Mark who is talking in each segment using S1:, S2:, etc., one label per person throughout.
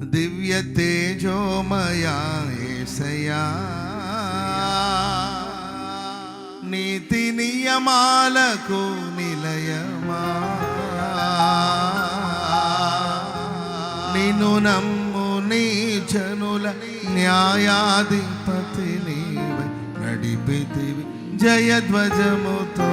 S1: దివ్య తేజోమయా ఏసయా నీతి నియమాలకు నిలయమా నిను నమ్ము నీ జనుల న్యాయాధిపతి నీవై నడిపితివి జయధ్వజముతో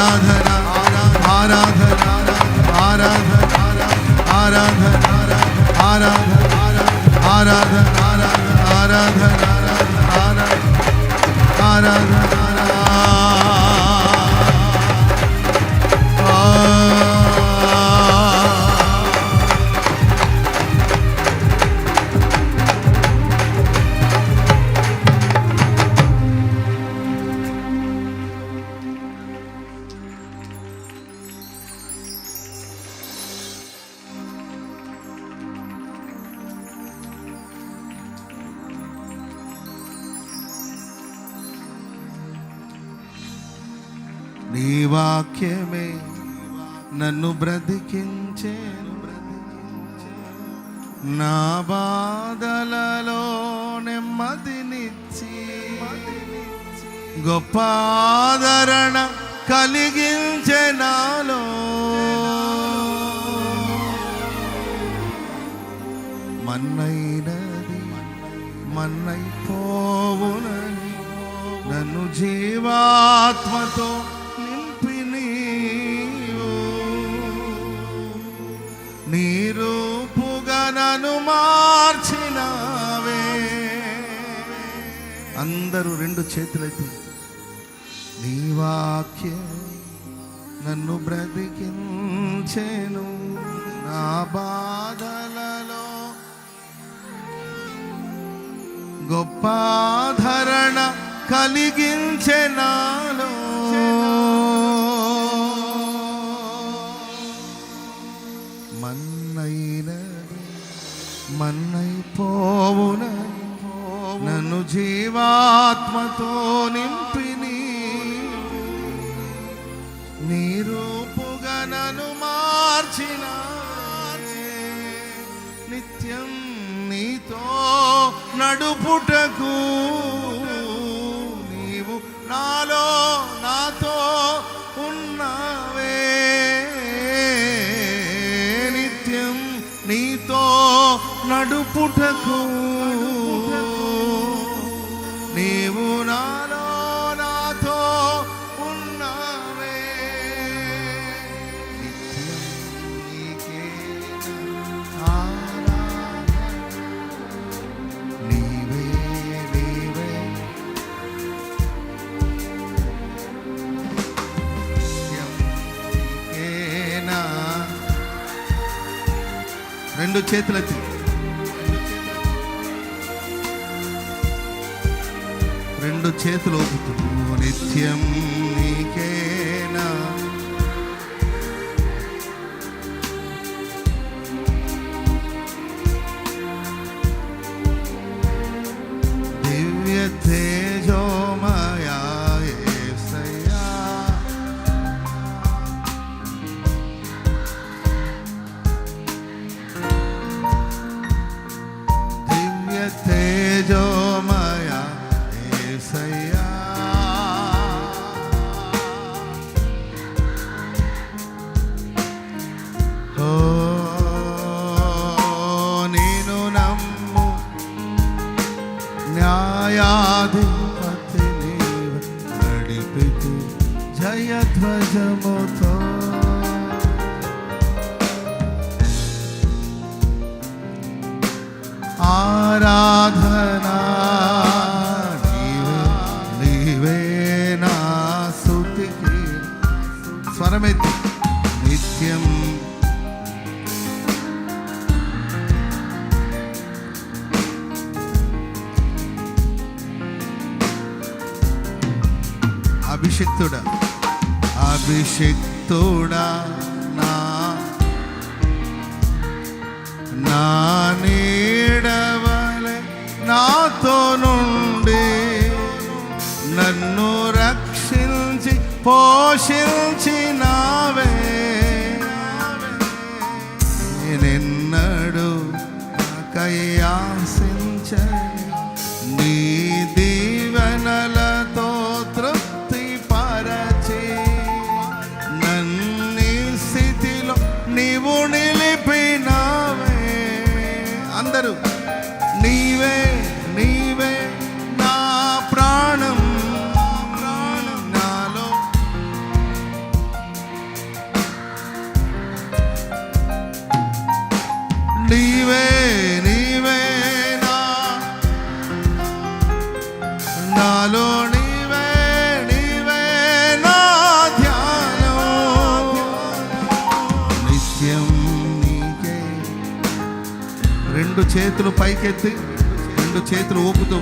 S1: राधा నన్ను బ్రతికించే నా బాధలలో నెమ్మదినిచ్చి గొప్ప ఆదరణ కలిగించే నాలో. మన్నైనది మన్నైపోవునని నన్ను జీవాత్మతో నన్ను మార్చినావే. అందరూ రెండు చేతులైతే నీ వాక్యం నన్ను బ్రతికించేను నా బాధలలో. గొప్పాధరణ కలిగించెనాలో జీవాత్మతో నింపిని నీరూపుగనను మార్చిన నిత్యం నీతో నడుపుటకు నీవు నాలో నాతో ఉన్నవే. నిత్యం నీతో నడుపుటకు రెండు చేతులెత్తి. రెండు చేతులు ఊపుతూ నిత్యం స్వరమెత్తి నిత్యం. అభిషిక్తుడా అభిషిక్తుడా నా నా నీడవలె నాతో నుండి నన్ను రక్షించి పోషించి കയ്യാസിഞ്ച నాలో నీవే నీవే నా ధ్యానం. నిత్యం నీకే. రెండు చేతులు పైకెత్తి రెండు చేతులు ఊపుతూ.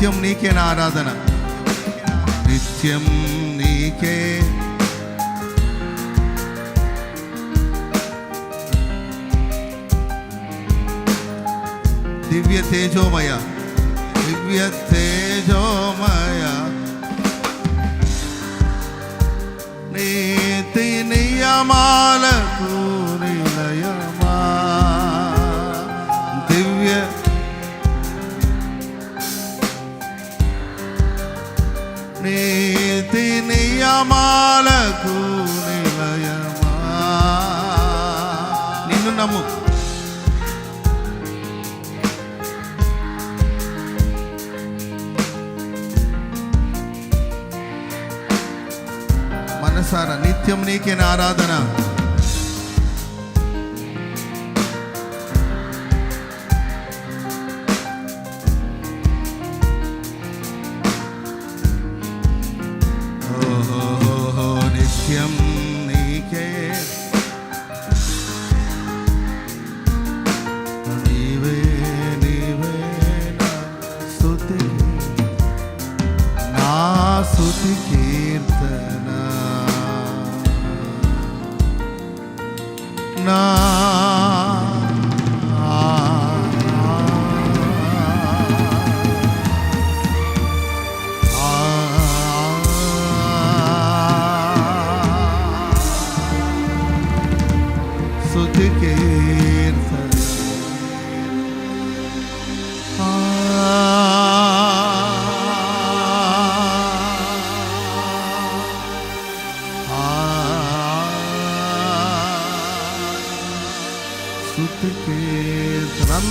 S1: నిత్యం నీకే నా ఆరాధన నిత్యం నీకే దివ్య తేజోమయ దివ్య తేజోమయ నీతి నియమాలకు నీతి నియమాలకు నిలయమా? నిన్ను నమ్ము. మనసారా నిత్యం నీకే ఆరాధన.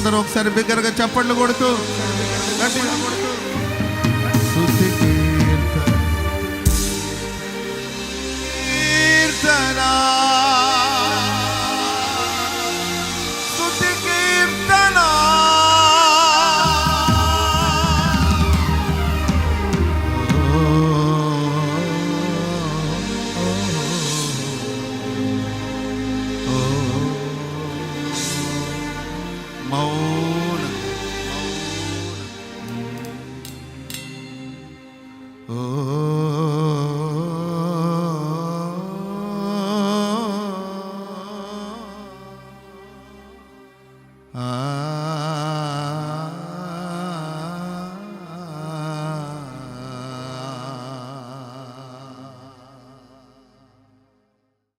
S1: అందరూ ఒకసారి బిగ్గరగా చప్పట్లు కొడుతూ గట్టిగా కొడుతూ.